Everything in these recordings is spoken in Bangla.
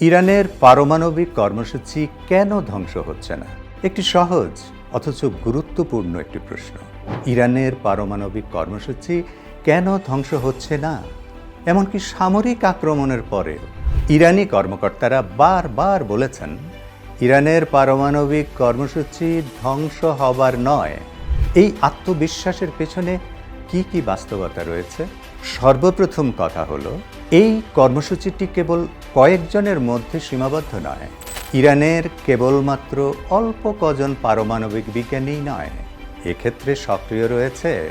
ইরানের পারমাণবিক কর্মসূচি কেন ধ্বংস হচ্ছে না? একটি সহজ, অথচ গুরুত্বপূর্ণ একটি প্রশ্ন। ইরানের পারমাণবিক কর্মসূচি কেন ধ্বংস হচ্ছে না? এমনকি সামরিক আক্রমণের পরেও। ইরানি কর্মকর্তারা বারবার বলেছেন, ইরানের পারমাণবিক কর্মসূচি ধ্বংস হবার নয়। এই আত্মবিশ্বাসের পেছনে কি কি বাস্তবতা রয়েছে? সর্বপ্রথম কথা হলো, এই কর্মসূচিটি কেবল কয়েকজনের মধ্যে সীমাবদ্ধ নয়। ইরানের কেবলমাত্র অল্প কজন পারমাণবিক বিজ্ঞানী নয়। এক্ষেত্রে সক্রিয় রয়েছে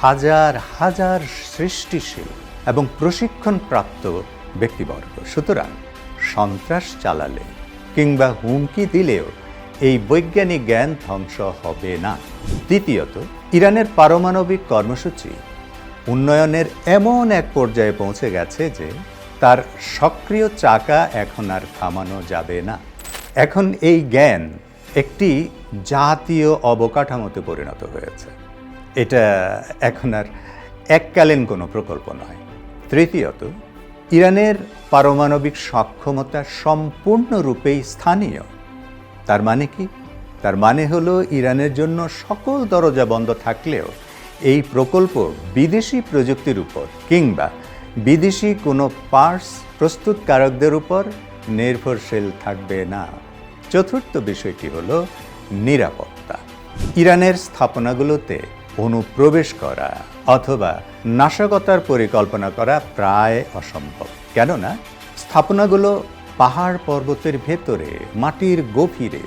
হাজার হাজার সৃষ্টিশীল এবং প্রশিক্ষণপ্রাপ্ত ব্যক্তিবর্গ। সুতরাং সন্ত্রাস চালালে কিংবা হুমকি দিলেও এই বৈজ্ঞানিক জ্ঞান ধ্বংস হবে না। দ্বিতীয়ত, ইরানের পারমাণবিক কর্মসূচি উন্নয়নের এমন এক পর্যায়ে পৌঁছে গেছে যে তার সক্রিয় চাকা এখন আর থামানো যাবে না। এখন এই জ্ঞান একটি জাতীয় অবকাঠামোতে পরিণত হয়েছে। এটা এখন আর এককালীন কোনো প্রকল্প নয়। তৃতীয়ত, ইরানের পারমাণবিক সক্ষমতা সম্পূর্ণরূপেই স্থানীয়। তার মানে কি? তার মানে হলো ইরানের জন্য সকল দরজা বন্ধ থাকলেও এই প্রকল্প বিদেশি প্রযুক্তির উপর কিংবা বিদেশি কোনো পার্স প্রস্তুতকারকদের উপর নির্ভরশীল থাকবে না। চতুর্থ বিষয়টি হল নিরাপত্তা। ইরানের স্থাপনাগুলোতে অনুপ্রবেশ করা অথবা নাশকতার পরিকল্পনা করা প্রায় অসম্ভব। কেননা, স্থাপনাগুলো পাহাড় পর্বতের ভেতরে, মাটির গভীরে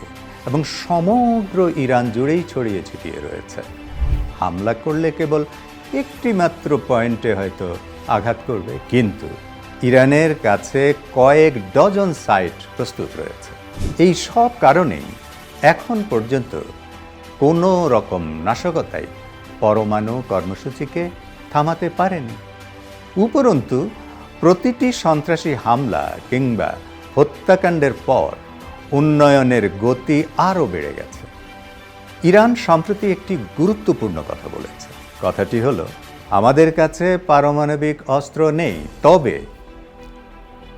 এবং সমগ্র ইরান জুড়েই ছড়িয়ে ছিটিয়ে রয়েছে। হামলা করলে কেবল একটি মাত্র পয়েন্টে হয়তো আঘাত করবে, কিন্তু ইরানের কাছে কয়েক ডজন সাইট প্রস্তুত রয়েছে। এই সব কারণেই এখন পর্যন্ত কোনো রকম নাশকতাই পরমাণু কর্মসূচিকে থামাতে পারেনি। উপরন্তু, প্রতিটি সন্ত্রাসী হামলা কিংবা হত্যাকাণ্ডের পর উন্নয়নের গতি আরও বেড়ে গেছে। ইরান সম্প্রতি একটি গুরুত্বপূর্ণ কথা বলেছে। কথাটি হলো, আমাদের কাছে পারমাণবিক অস্ত্র নেই, তবে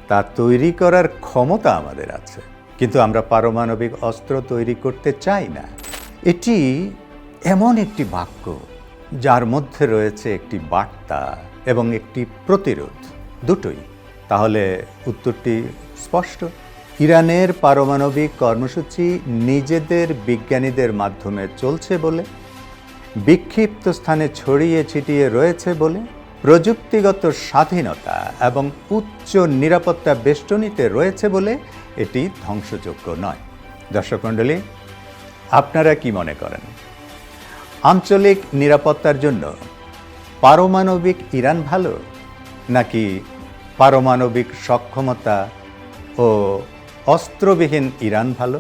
তা তৈরি করার ক্ষমতা আমাদের আছে। কিন্তু আমরা পারমাণবিক অস্ত্র তৈরি করতে চাই না। এটি এমন একটি বাক্য, যার মধ্যে রয়েছে একটি বার্তা এবং একটি প্রতিরোধ। দুটোই। তাহলে উত্তরটি স্পষ্ট? ইরানের পারমাণবিক কর্মসূচি নিজেদের বিজ্ঞানীদের মাধ্যমে চলছে বলে, বিক্ষিপ্ত স্থানে ছড়িয়ে ছিটিয়ে রয়েছে বলে, প্রযুক্তিগত স্বাধীনতা এবং উচ্চ নিরাপত্তা বেষ্টনীতে রয়েছে বলে এটি ধ্বংসযোগ্য নয়। দর্শক মণ্ডলী, আপনারা কি মনে করেন? আঞ্চলিক নিরাপত্তার জন্য পারমাণবিক ইরান ভালো, নাকি পারমাণবিক সক্ষমতা ও অস্ত্রবিহীন ইরান ভালো